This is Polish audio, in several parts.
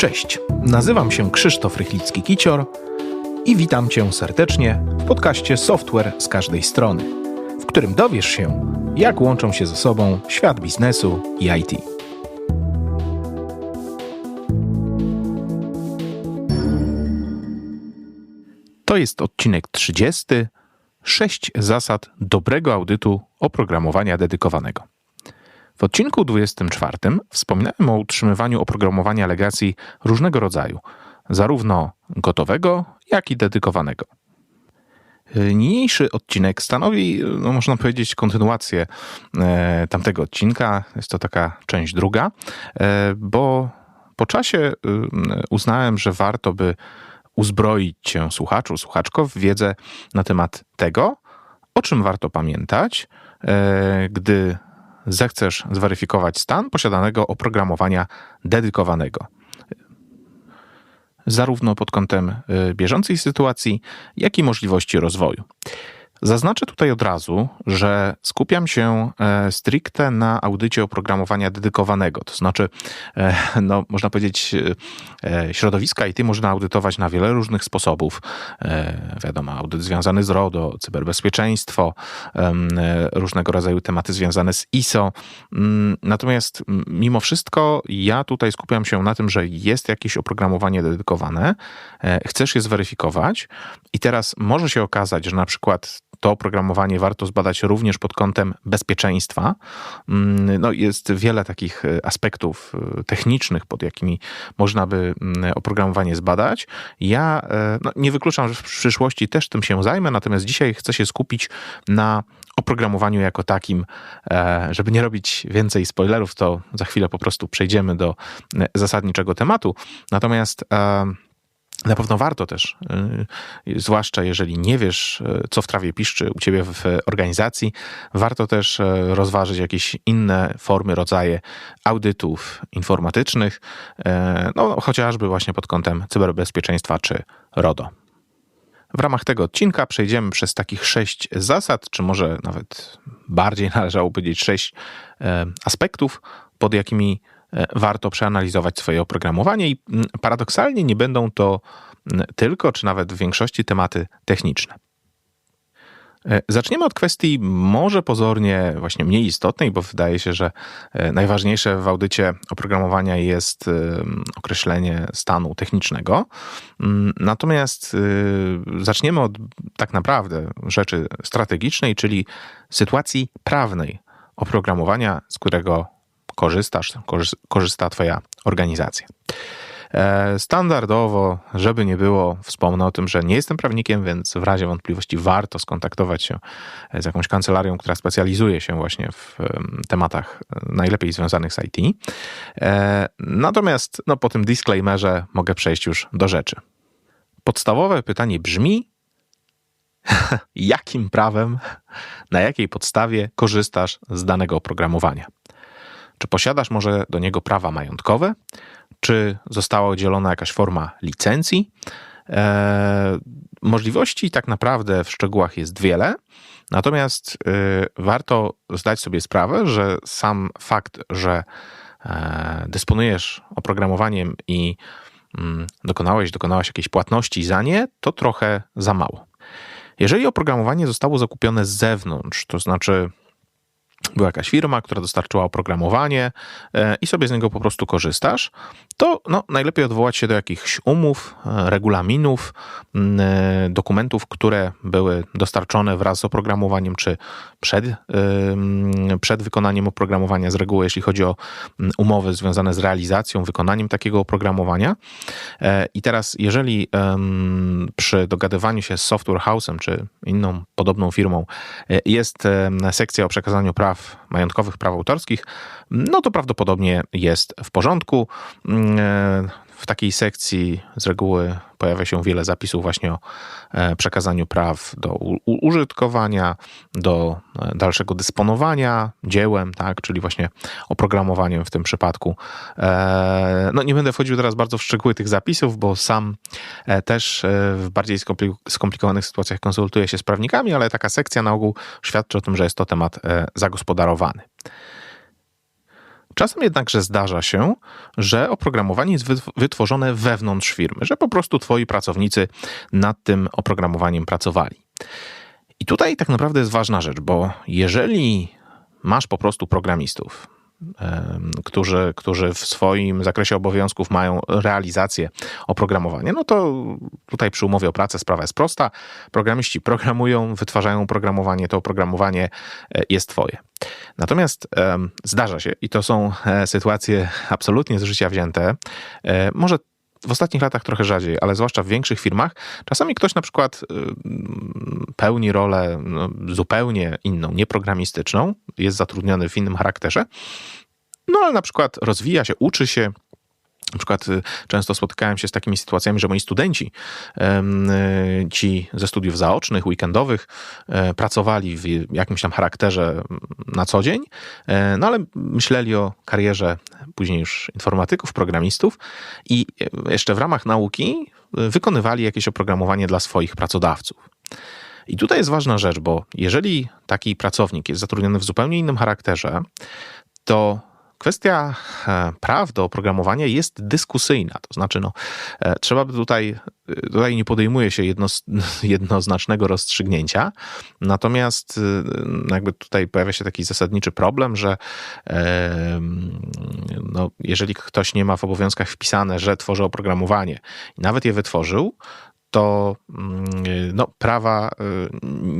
Cześć, nazywam się Krzysztof Rychlicki-Kicior i witam Cię serdecznie w podcaście Software z każdej strony, w którym dowiesz się, jak łączą się ze sobą świat biznesu i IT. To jest odcinek 30. 6 zasad dobrego audytu oprogramowania dedykowanego. W odcinku 24 wspominałem o utrzymywaniu oprogramowania legacji różnego rodzaju, zarówno gotowego, jak i dedykowanego. Niniejszy odcinek stanowi, no można powiedzieć, kontynuację e, tamtego odcinka. Jest to taka część druga, e, bo po czasie e, uznałem, że warto by uzbroić cię, słuchaczu, słuchaczko, w wiedzę na temat tego, o czym warto pamiętać, gdy zechcesz zweryfikować stan posiadanego oprogramowania dedykowanego. Zarówno pod kątem y, bieżącej sytuacji, jak i możliwości rozwoju. Zaznaczę tutaj od razu, że skupiam się e, stricte na audycie oprogramowania dedykowanego. To znaczy, e, no, można powiedzieć, e, środowiska IT można audytować na wiele różnych sposobów. Wiadomo, audyt związany z RODO, cyberbezpieczeństwo, różnego rodzaju tematy związane z ISO. Mm, natomiast mimo wszystko ja tutaj skupiam się na tym, że jest jakieś oprogramowanie dedykowane, chcesz je zweryfikować i teraz może się okazać, że na przykład to oprogramowanie warto zbadać również pod kątem bezpieczeństwa. Mm, no, jest wiele takich e, aspektów e, technicznych, pod jakimi można by mm, oprogramowanie zbadać. Ja e, no, nie wykluczam, że w przyszłości też tym się zajmę, natomiast dzisiaj chcę się skupić na oprogramowaniu jako takim, żeby nie robić więcej spoilerów, to za chwilę po prostu przejdziemy do zasadniczego tematu. Natomiast na pewno warto też, y, zwłaszcza jeżeli nie wiesz, y, co w trawie piszczy u ciebie w organizacji, warto też y, rozważyć jakieś inne formy, rodzaje audytów informatycznych, no, chociażby właśnie pod kątem cyberbezpieczeństwa czy RODO. W ramach tego odcinka przejdziemy przez takich sześć zasad, czy może nawet bardziej należało powiedzieć sześć aspektów, pod jakimi warto przeanalizować swoje oprogramowanie i mm, paradoksalnie nie będą to mm, tylko, czy nawet w większości tematy techniczne. E, zaczniemy od kwestii może pozornie właśnie mniej istotnej, bo wydaje się, że e, najważniejsze w audycie oprogramowania jest określenie stanu technicznego. Mm, natomiast zaczniemy od tak naprawdę rzeczy strategicznej, czyli sytuacji prawnej oprogramowania, z którego korzystasz, korzysta Twoja organizacja. E, standardowo, żeby nie było, wspomnę o tym, że nie jestem prawnikiem, więc w razie wątpliwości warto skontaktować się z jakąś kancelarią, która specjalizuje się właśnie w tematach e, najlepiej związanych z IT. E, natomiast no, po tym disclaimerze mogę przejść już do rzeczy. Podstawowe pytanie brzmi: jakim prawem, na jakiej podstawie korzystasz z danego oprogramowania? Czy posiadasz może do niego prawa majątkowe? Czy została udzielona jakaś forma licencji? E, możliwości tak naprawdę w szczegółach jest wiele, natomiast e, warto zdać sobie sprawę, że sam fakt, że e, dysponujesz oprogramowaniem i mm, dokonałeś, dokonałaś jakiejś płatności za nie, to trochę za mało. Jeżeli oprogramowanie zostało zakupione z zewnątrz, to znaczy była jakaś firma, która dostarczyła oprogramowanie e, i sobie z niego po prostu korzystasz, to no, najlepiej odwołać się do jakichś umów, e, regulaminów, e, dokumentów, które były dostarczone wraz z oprogramowaniem, czy przed, przed wykonaniem oprogramowania, z reguły jeśli chodzi o umowy związane z realizacją, wykonaniem takiego oprogramowania. I teraz, jeżeli przy dogadywaniu się z Software House'em, czy inną podobną firmą jest sekcja o przekazaniu praw praw majątkowych, praw autorskich, no to prawdopodobnie jest w porządku. W takiej sekcji z reguły pojawia się wiele zapisów właśnie o e, przekazaniu praw do użytkowania, do e, dalszego dysponowania dziełem, tak, czyli właśnie oprogramowaniem w tym przypadku. E, no nie będę wchodził teraz bardzo w szczegóły tych zapisów, bo sam też w bardziej skomplikowanych sytuacjach konsultuję się z prawnikami, ale taka sekcja na ogół świadczy o tym, że jest to temat zagospodarowany. Czasem jednakże zdarza się, że oprogramowanie jest wytworzone wewnątrz firmy, że po prostu twoi pracownicy nad tym oprogramowaniem pracowali. I tutaj tak naprawdę jest ważna rzecz, bo jeżeli masz po prostu programistów, którzy, którzy w swoim zakresie obowiązków mają realizację oprogramowania, no to tutaj przy umowie o pracę sprawa jest prosta. Programiści programują, wytwarzają oprogramowanie, to oprogramowanie e, jest twoje. Natomiast zdarza się, i to są e, sytuacje absolutnie z życia wzięte, e, może w ostatnich latach trochę rzadziej, ale zwłaszcza w większych firmach, czasami ktoś na przykład y, pełni rolę no, zupełnie inną, nieprogramistyczną, jest zatrudniony w innym charakterze, no ale na przykład rozwija się, uczy się, na przykład y, często spotykałem się z takimi sytuacjami, że moi studenci, y, ci ze studiów zaocznych, weekendowych, e, pracowali w jakimś tam charakterze na co dzień, e, no ale myśleli o karierze później już informatyków, programistów i jeszcze w ramach nauki wykonywali jakieś oprogramowanie dla swoich pracodawców. I tutaj jest ważna rzecz, bo jeżeli taki pracownik jest zatrudniony w zupełnie innym charakterze, to Kwestia e, praw do oprogramowania jest dyskusyjna, to znaczy no, e, trzeba by tutaj, e, tutaj nie podejmuje się jedno, jednoznacznego rozstrzygnięcia, natomiast jakby tutaj pojawia się taki zasadniczy problem, że no, jeżeli ktoś nie ma w obowiązkach wpisane, że tworzy oprogramowanie i nawet je wytworzył, to mm, no, prawa y,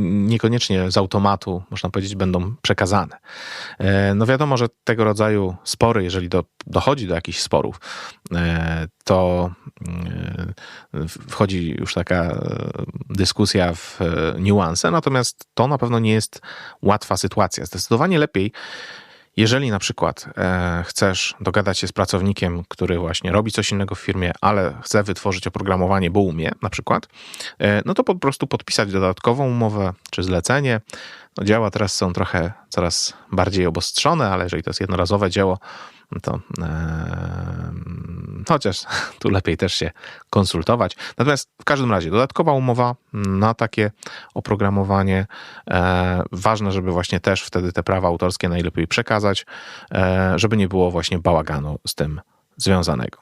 niekoniecznie z automatu, można powiedzieć, będą przekazane. E, no wiadomo, że tego rodzaju spory, jeżeli do, dochodzi do jakichś sporów, e, to y, wchodzi już taka e, dyskusja w niuanse, natomiast to na pewno nie jest łatwa sytuacja. Zdecydowanie lepiej jeżeli na przykład e, chcesz dogadać się z pracownikiem, który właśnie robi coś innego w firmie, ale chce wytworzyć oprogramowanie, bo umie na przykład, e, no to po prostu podpisać dodatkową umowę czy zlecenie. No, działa teraz są trochę coraz bardziej obostrzone, ale jeżeli to jest jednorazowe dzieło, to e, chociaż tu lepiej też się konsultować. Natomiast w każdym razie dodatkowa umowa na takie oprogramowanie. E, ważne, żeby właśnie też wtedy te prawa autorskie najlepiej przekazać, e, żeby nie było właśnie bałaganu z tym związanego.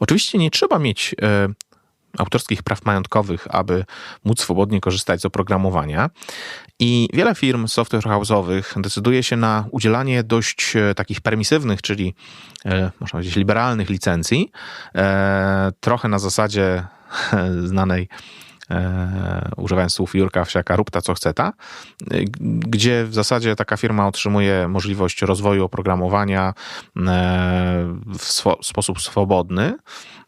Oczywiście nie trzeba mieć autorskich praw majątkowych, aby móc swobodnie korzystać z oprogramowania. I wiele firm software house'owych decyduje się na udzielanie dość e, takich permisywnych, czyli e, można powiedzieć liberalnych licencji, e, trochę na zasadzie znanej e, używając słów Jurka Wsiaka, rób ta co chce ta, gdzie w zasadzie taka firma otrzymuje możliwość rozwoju oprogramowania e, w sposób swobodny,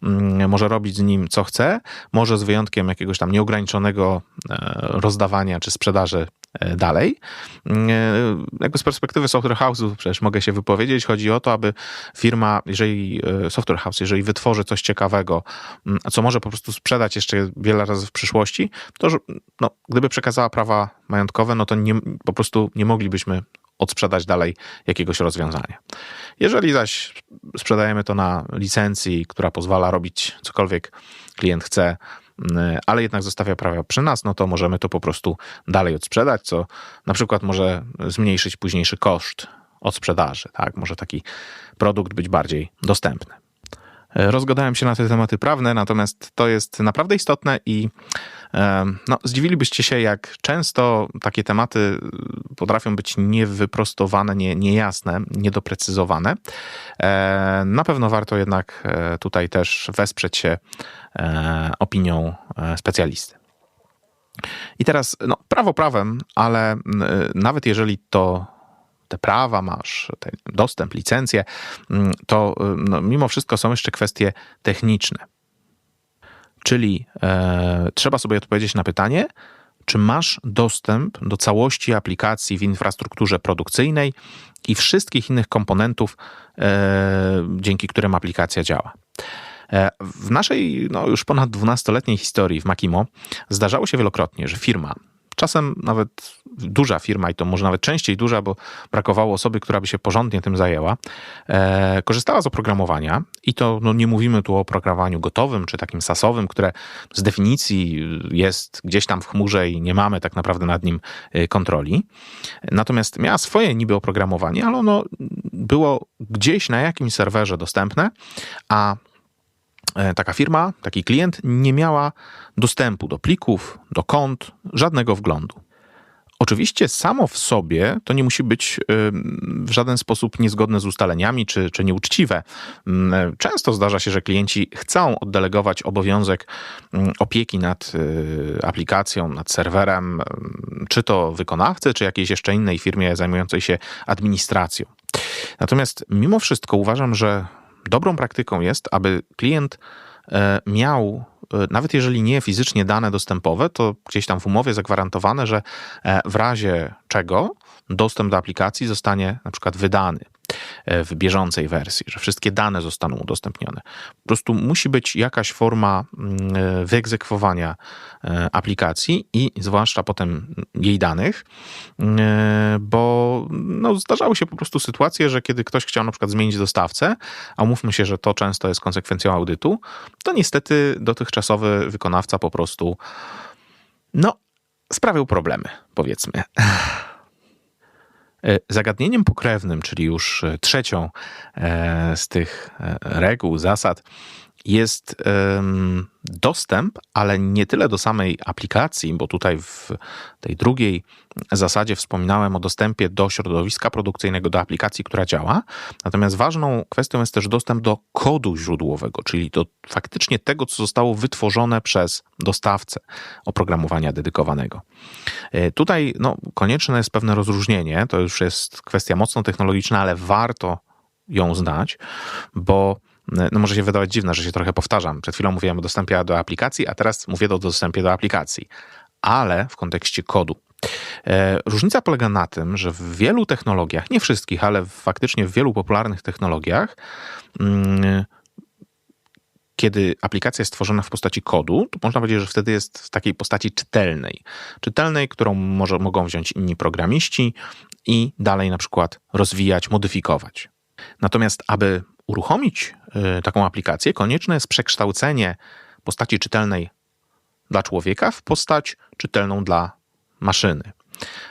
mm, może robić z nim co chce, może z wyjątkiem jakiegoś tam nieograniczonego e, rozdawania czy sprzedaży dalej. Mm, e, jakby z perspektywy software house'u przecież mogę się wypowiedzieć, chodzi o to, aby firma, jeżeli e, software house, jeżeli wytworzy coś ciekawego, mm, co może po prostu sprzedać jeszcze wiele razy w przyszłości, to no, gdyby przekazała prawa majątkowe, no to nie, po prostu nie moglibyśmy odsprzedać dalej jakiegoś rozwiązania. Jeżeli zaś sprzedajemy to na licencji, która pozwala robić cokolwiek klient chce, ale jednak zostawia prawa przy nas, no to możemy to po prostu dalej odsprzedać, co na przykład może zmniejszyć późniejszy koszt odsprzedaży. Tak? Może taki produkt być bardziej dostępny. Y, rozgadałem się na te tematy prawne, natomiast to jest naprawdę istotne i no, zdziwilibyście się, jak często takie tematy potrafią być niewyprostowane, nie, niejasne, niedoprecyzowane. E, na pewno warto jednak e, tutaj też wesprzeć się e, opinią specjalisty. I teraz, no, prawo prawem, ale nawet jeżeli to te prawa masz, ten dostęp, licencję, to no, mimo wszystko są jeszcze kwestie techniczne. Czyli e, trzeba sobie odpowiedzieć na pytanie, czy masz dostęp do całości aplikacji w infrastrukturze produkcyjnej i wszystkich innych komponentów, e, dzięki którym aplikacja działa. E, w naszej no, już ponad 12-letniej historii w Makimo zdarzało się wielokrotnie, że firma Czasem nawet duża firma, i to może nawet częściej duża, bo brakowało osoby, która by się porządnie tym zajęła, e, korzystała z oprogramowania i to no, nie mówimy tu o oprogramowaniu gotowym czy takim sasowym, które z definicji jest gdzieś tam w chmurze i nie mamy tak naprawdę nad nim e, kontroli. Natomiast miała swoje niby oprogramowanie, ale ono było gdzieś na jakimś serwerze dostępne, a e, taka firma, taki klient nie miała dostępu do plików, do kont, żadnego wglądu. Oczywiście samo w sobie to nie musi być w żaden sposób niezgodne z ustaleniami czy, czy nieuczciwe. Mm, często zdarza się, że klienci chcą oddelegować obowiązek mm, opieki nad y, aplikacją, nad serwerem, czy to wykonawcy, czy jakiejś jeszcze innej firmie zajmującej się administracją. Natomiast mimo wszystko uważam, że dobrą praktyką jest, aby klient e, miał nawet jeżeli nie fizycznie dane dostępowe, to gdzieś tam w umowie zagwarantowane, że e, w razie czego dostęp do aplikacji zostanie na przykład wydany. E, w bieżącej wersji, że wszystkie dane zostaną udostępnione. Po prostu musi być jakaś forma mm, e, wyegzekwowania e, aplikacji i zwłaszcza potem jej danych, bo no, zdarzały się po prostu sytuacje, że kiedy ktoś chciał na przykład zmienić dostawcę, a umówmy się, że to często jest konsekwencją audytu, to niestety dotychczasowy wykonawca po prostu no, sprawiał problemy, powiedzmy. E, zagadnieniem pokrewnym, czyli już e, trzecią e, z tych reguł, zasad, jest dostęp, ale nie tyle do samej aplikacji, bo tutaj w tej drugiej zasadzie wspominałem o dostępie do środowiska produkcyjnego, do aplikacji, która działa. Natomiast ważną kwestią jest też dostęp do kodu źródłowego, czyli do faktycznie tego, co zostało wytworzone przez dostawcę oprogramowania dedykowanego. E, tutaj no, konieczne jest pewne rozróżnienie. To już jest kwestia mocno technologiczna, ale warto ją znać, bo no może się wydawać dziwne, że się trochę powtarzam. Przed chwilą mówiłem o dostępie do aplikacji, a teraz mówię o dostępie do aplikacji, ale w kontekście kodu. E, różnica polega na tym, że w wielu technologiach, nie wszystkich, ale faktycznie w wielu popularnych technologiach, mm, kiedy aplikacja jest stworzona w postaci kodu, to można powiedzieć, że wtedy jest w takiej postaci czytelnej. Czytelnej, którą może, mogą wziąć inni programiści i dalej na przykład rozwijać, modyfikować. Natomiast, aby uruchomić y, taką aplikację, konieczne jest przekształcenie postaci czytelnej dla człowieka w postać czytelną dla maszyny.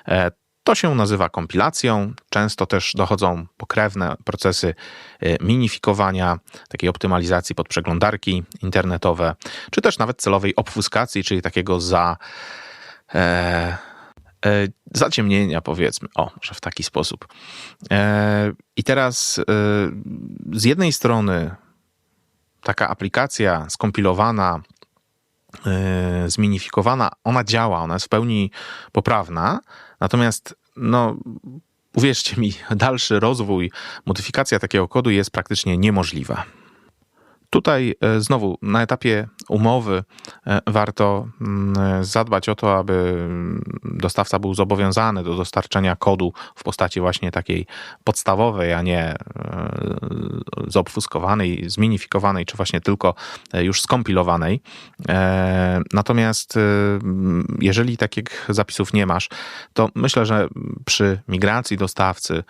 E, to się nazywa kompilacją. Często też dochodzą pokrewne procesy y, minifikowania, takiej optymalizacji pod przeglądarki internetowe, czy też nawet celowej obfuskacji, czyli takiego za. E, zaciemnienia, powiedzmy. O, może w taki sposób. E, I teraz e, z jednej strony taka aplikacja skompilowana, zminifikowana, ona działa, ona jest w pełni poprawna, natomiast no, uwierzcie mi, dalszy rozwój, modyfikacja takiego kodu jest praktycznie niemożliwa. Tutaj e, znowu na etapie umowy e, warto mm, zadbać o to, aby dostawca był zobowiązany do dostarczenia kodu w postaci właśnie takiej podstawowej, a nie e, zobfuskowanej, zminifikowanej, czy właśnie tylko już skompilowanej. Natomiast jeżeli takich zapisów nie masz, to myślę, że przy migracji dostawcy,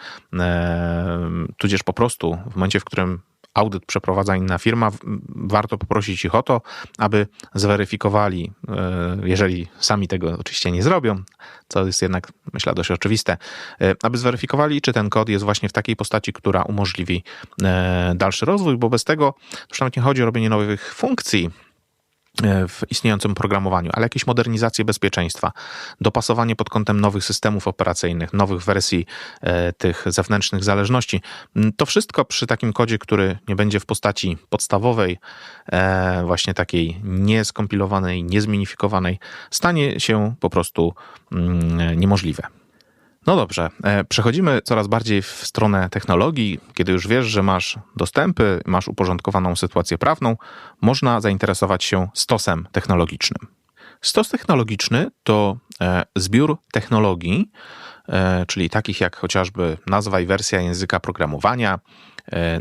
tudzież po prostu w momencie, w którym audyt przeprowadza inna firma, warto poprosić ich o to, aby zweryfikowali, e, jeżeli sami tego oczywiście nie zrobią, co jest jednak, myślę, dość oczywiste, e, aby zweryfikowali, czy ten kod jest właśnie w takiej postaci, która umożliwi e, dalszy rozwój, bo bez tego już nawet nie chodzi o robienie nowych funkcji, w istniejącym programowaniu, ale jakieś modernizacje bezpieczeństwa, dopasowanie pod kątem nowych systemów operacyjnych, nowych wersji e, tych zewnętrznych zależności. Mm, to wszystko przy takim kodzie, który nie będzie w postaci podstawowej, e, właśnie takiej nieskompilowanej, niezminifikowanej, stanie się po prostu mm, niemożliwe. No dobrze, e, przechodzimy coraz bardziej w stronę technologii. Kiedy już wiesz, że masz dostępy, masz uporządkowaną sytuację prawną, można zainteresować się stosem technologicznym. Stos technologiczny to e, zbiór technologii, e, czyli takich jak chociażby nazwa i wersja języka programowania,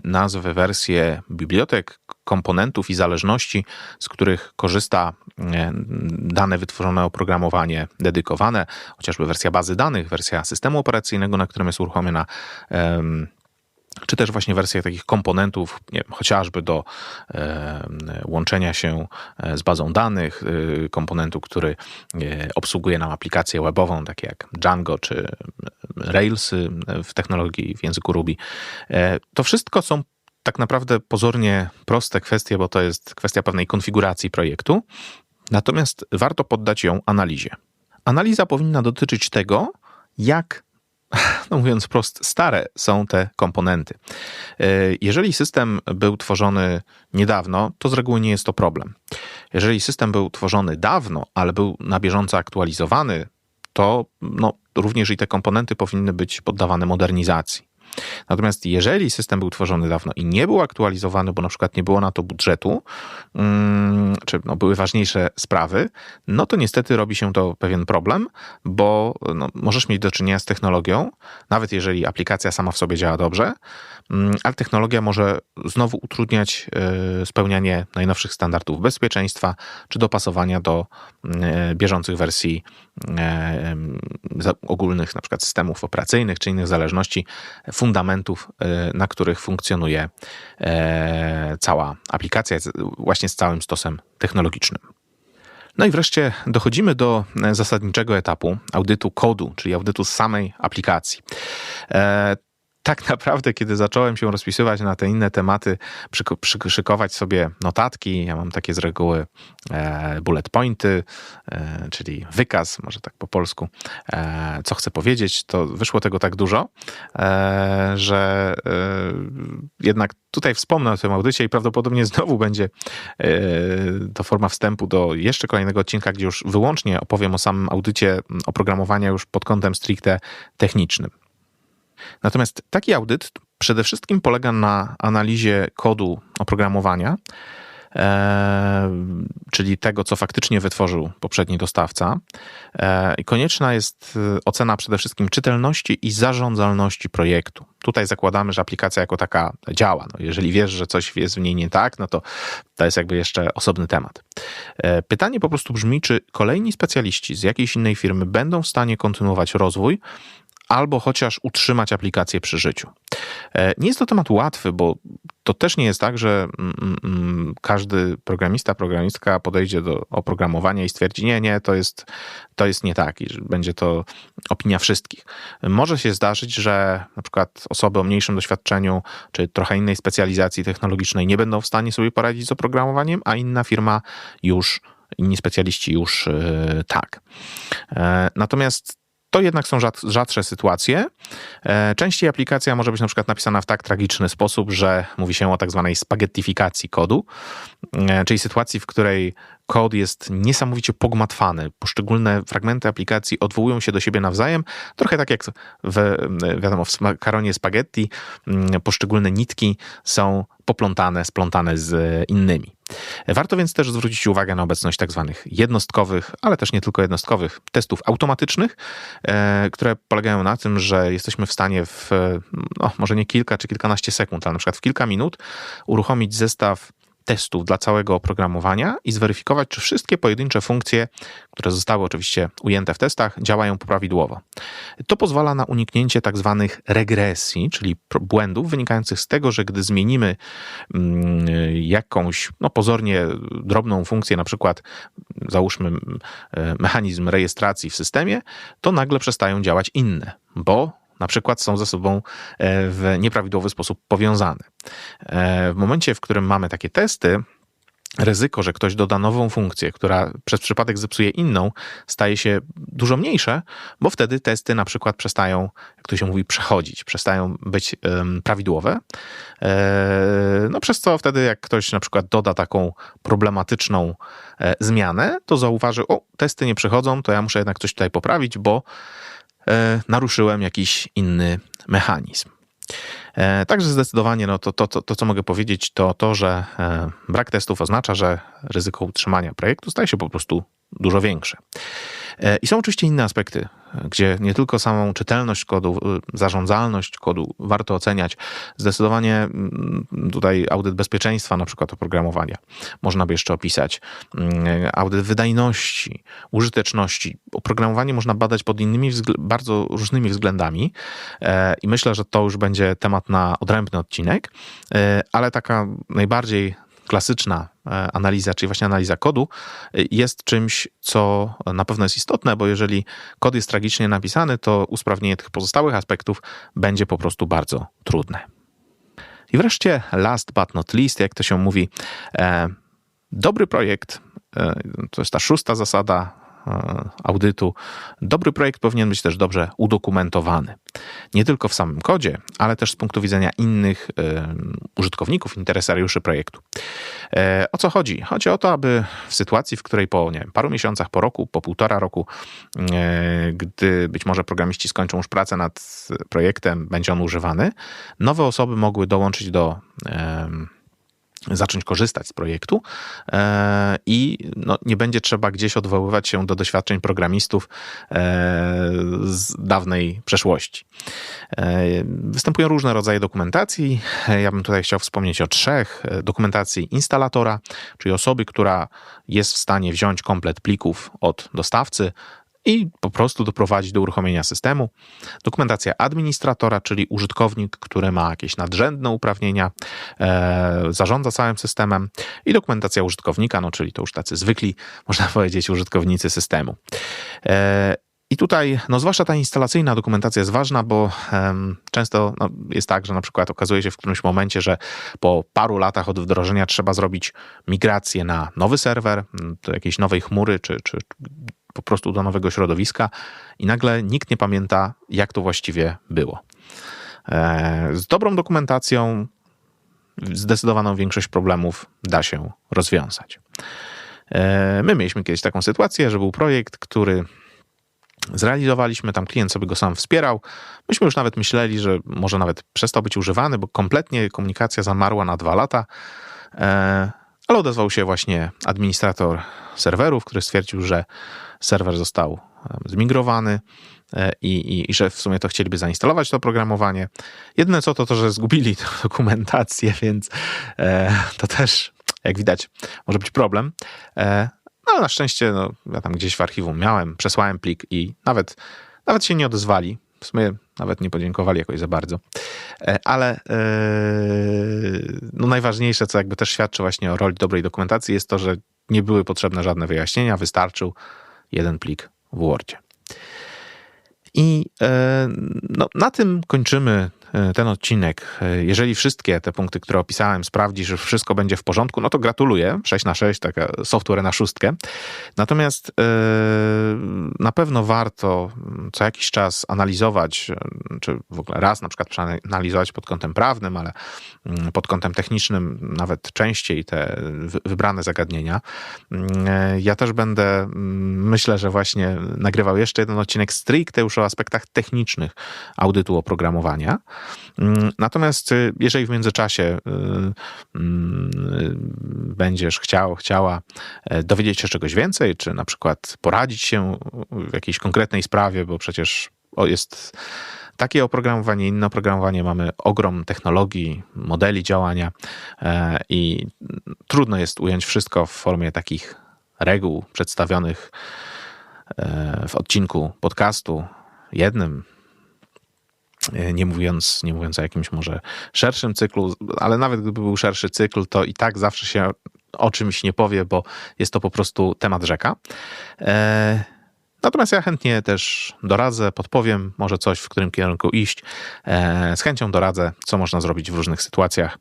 nazwy, wersje bibliotek, komponentów i zależności, z których korzysta e, dane wytworzone oprogramowanie dedykowane, chociażby wersja bazy danych, wersja systemu operacyjnego, na którym jest uruchomiona czy też właśnie wersje takich komponentów, wiem, chociażby do e, łączenia się e, z bazą danych, e, komponentu, który e, obsługuje nam aplikację webową, takie jak Django czy Rails w technologii w języku Ruby. E, to wszystko są tak naprawdę pozornie proste kwestie, bo to jest kwestia pewnej konfiguracji projektu. Natomiast warto poddać ją analizie. Analiza powinna dotyczyć tego, jak no mówiąc wprost, stare są te komponenty. E, jeżeli system był tworzony niedawno, to z reguły nie jest to problem. Jeżeli system był tworzony dawno, ale był na bieżąco aktualizowany, to no, również i te komponenty powinny być poddawane modernizacji. Natomiast jeżeli system był tworzony dawno i nie był aktualizowany, bo na przykład nie było na to budżetu, mm, czy no, były ważniejsze sprawy, no to niestety robi się to pewien problem, bo no, możesz mieć do czynienia z technologią, nawet jeżeli aplikacja sama w sobie działa dobrze, ale technologia może znowu utrudniać e, spełnianie najnowszych standardów bezpieczeństwa czy dopasowania do e, bieżących wersji e, ogólnych, na przykład systemów operacyjnych czy innych zależności fundamentów, na których funkcjonuje cała aplikacja, właśnie z całym stosem technologicznym. No i wreszcie dochodzimy do zasadniczego etapu audytu kodu, czyli audytu samej aplikacji tak naprawdę, kiedy zacząłem się rozpisywać na te inne tematy, przyszykować sobie notatki, ja mam takie z reguły e, bullet pointy, e, czyli wykaz, może tak po polsku, e, co chcę powiedzieć, to wyszło tego tak dużo, że jednak tutaj wspomnę o tym audycie i prawdopodobnie znowu będzie to forma wstępu do jeszcze kolejnego odcinka, gdzie już wyłącznie opowiem o samym audycie oprogramowania już pod kątem stricte technicznym. Natomiast taki audyt przede wszystkim polega na analizie kodu oprogramowania, e, czyli tego, co faktycznie wytworzył poprzedni dostawca. E, konieczna jest e, ocena przede wszystkim czytelności i zarządzalności projektu. Tutaj zakładamy, że aplikacja jako taka działa. No, jeżeli wiesz, że coś jest w niej nie tak, no to to jest jakby jeszcze osobny temat. Pytanie po prostu brzmi, czy kolejni specjaliści z jakiejś innej firmy będą w stanie kontynuować rozwój, albo chociaż utrzymać aplikację przy życiu. E, nie jest to temat łatwy, bo to też nie jest tak, że mm, mm, mm, każdy programista, programistka podejdzie do oprogramowania i stwierdzi, nie, nie, to jest, to jest nie tak i będzie to opinia wszystkich. Może się zdarzyć, że na przykład osoby o mniejszym doświadczeniu czy trochę innej specjalizacji technologicznej nie będą w stanie sobie poradzić z oprogramowaniem, a inna firma już inni specjaliści już yy, tak. E, natomiast to jednak są rzadsze sytuacje. E, częściej aplikacja może być na przykład napisana w tak tragiczny sposób, że mówi się o tak zwanej spaghettifikacji kodu, e, czyli sytuacji, w której kod jest niesamowicie pogmatwany. Poszczególne fragmenty aplikacji odwołują się do siebie nawzajem, trochę tak jak w, wiadomo, w makaronie spaghetti mm, poszczególne nitki są poplątane, splątane z innymi. Warto więc też zwrócić uwagę na obecność tak zwanych jednostkowych, ale też nie tylko jednostkowych testów automatycznych, e, które polegają na tym, że jesteśmy w stanie w no, może nie kilka czy kilkanaście sekund, ale na przykład w kilka minut uruchomić zestaw testów dla całego oprogramowania i zweryfikować, czy wszystkie pojedyncze funkcje, które zostały oczywiście ujęte w testach, działają prawidłowo. To pozwala na uniknięcie tak zwanych regresji, czyli błędów wynikających z tego, że gdy zmienimy mm, jakąś no, pozornie drobną funkcję, na przykład załóżmy mechanizm rejestracji w systemie, to nagle przestają działać inne, bo na przykład są ze sobą e, w nieprawidłowy sposób powiązane. E, w momencie, w którym mamy takie testy, ryzyko, że ktoś doda nową funkcję, która przez przypadek zepsuje inną, staje się dużo mniejsze, bo wtedy testy na przykład przestają, jak to się mówi, przechodzić, przestają być prawidłowe. E, no przez co wtedy, jak ktoś na przykład doda taką problematyczną zmianę, to zauważy, o, testy nie przechodzą, to ja muszę jednak coś tutaj poprawić, bo naruszyłem jakiś inny mechanizm. E, także zdecydowanie no to, to, to, to, co mogę powiedzieć, to to, że e, brak testów oznacza, że ryzyko utrzymania projektu staje się po prostu dużo większe. E, I są oczywiście inne aspekty, gdzie nie tylko samą czytelność kodu, y, zarządzalność kodu warto oceniać, zdecydowanie mm, tutaj audyt bezpieczeństwa, na przykład oprogramowania, można by jeszcze opisać, mm, audyt wydajności, użyteczności. Oprogramowanie można badać pod innymi, bardzo różnymi względami e, i myślę, że to już będzie temat na odrębny odcinek, e, ale taka najbardziej klasyczna e, analiza, czyli właśnie analiza kodu, e, jest czymś, co na pewno jest istotne, bo jeżeli kod jest tragicznie napisany, to usprawnienie tych pozostałych aspektów będzie po prostu bardzo trudne. I wreszcie, last but not least, jak to się mówi, e, dobry projekt, to jest ta szósta zasada audytu, dobry projekt powinien być też dobrze udokumentowany. Nie tylko w samym kodzie, ale też z punktu widzenia innych e, użytkowników, interesariuszy projektu. E, o co chodzi? Chodzi o to, aby w sytuacji, w której po nie wiem, paru miesiącach, po roku, po półtora roku, gdy być może programiści skończą już pracę nad projektem, będzie on używany, nowe osoby mogły dołączyć do zacząć korzystać z projektu e, i no, nie będzie trzeba gdzieś odwoływać się do doświadczeń programistów e, z dawnej przeszłości. E, występują różne rodzaje dokumentacji. Ja bym tutaj chciał wspomnieć o trzech. Dokumentacji instalatora, czyli osoby, która jest w stanie wziąć komplet plików od dostawcy, i po prostu doprowadzić do uruchomienia systemu. Dokumentacja administratora, czyli użytkownik, który ma jakieś nadrzędne uprawnienia, e, zarządza całym systemem. I dokumentacja użytkownika, no czyli to już tacy zwykli, można powiedzieć, użytkownicy systemu. E, i tutaj, no zwłaszcza ta instalacyjna dokumentacja jest ważna, bo um, często no, jest tak, że na przykład okazuje się w którymś momencie, że po paru latach od wdrożenia trzeba zrobić migrację na nowy serwer, do jakiejś nowej chmury, czy, czy po prostu do nowego środowiska i nagle nikt nie pamięta, jak to właściwie było. E, z dobrą dokumentacją zdecydowaną większość problemów da się rozwiązać. E, my mieliśmy kiedyś taką sytuację, że był projekt, który zrealizowaliśmy, tam klient sobie go sam wspierał. Myśmy już nawet myśleli, że może nawet przestał być używany, bo kompletnie komunikacja zamarła na dwa lata. E, ale odezwał się właśnie administrator serwerów, który stwierdził, że serwer został zmigrowany e, i, i, i, że w sumie to chcieliby zainstalować to oprogramowanie. Jedyne co to to, że zgubili tę dokumentację, więc e, to też, jak widać, może być problem. E, no ale na szczęście no, ja tam gdzieś w archiwum miałem, przesłałem plik i nawet, nawet się nie odezwali. W sumie nawet nie podziękowali jakoś za bardzo. E, ale e, no najważniejsze, co jakby też świadczy właśnie o roli dobrej dokumentacji, jest to, że nie były potrzebne żadne wyjaśnienia, wystarczył jeden plik w Wordzie. I e, no, na tym kończymy ten odcinek, e, jeżeli wszystkie te punkty, które opisałem, sprawdzi, że wszystko będzie w porządku, no to gratuluję. 6 na 6, taka software na szóstkę. Natomiast e, na pewno warto co jakiś czas analizować, czy w ogóle raz na przykład przeanalizować pod kątem prawnym, ale mm, pod kątem technicznym nawet częściej te wybrane zagadnienia. Mm, ja też będę, mm, myślę, że właśnie nagrywał jeszcze jeden odcinek stricte już o aspektach technicznych audytu oprogramowania. Mm, natomiast y, jeżeli w międzyczasie y, mm, będziesz chciał, chciała e, dowiedzieć się czegoś więcej, czy na przykład poradzić się w jakiejś konkretnej sprawie, bo przecież jest takie oprogramowanie, inne oprogramowanie, mamy ogrom technologii, modeli działania e, i trudno jest ująć wszystko w formie takich reguł przedstawionych e, w odcinku podcastu jednym, nie mówiąc, nie mówiąc o jakimś może szerszym cyklu, ale nawet gdyby był szerszy cykl, to i tak zawsze się o czymś nie powie, bo jest to po prostu temat rzeka. E, natomiast ja chętnie też doradzę, podpowiem może coś, w którym kierunku iść. E, z chęcią doradzę, co można zrobić w różnych sytuacjach.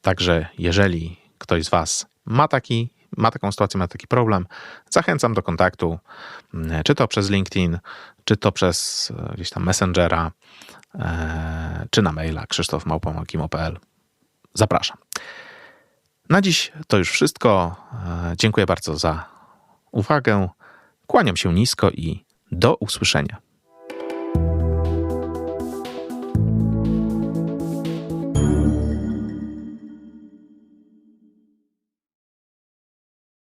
Także jeżeli ktoś z Was ma taki ma taką sytuację, ma taki problem, zachęcam do kontaktu, czy to przez LinkedIn, czy to przez gdzieś tam Messengera, E, czy na maila krzysztofmałpomagimo.pl. Zapraszam. Na dziś to już wszystko. E, dziękuję bardzo za uwagę. Kłaniam się nisko i do usłyszenia.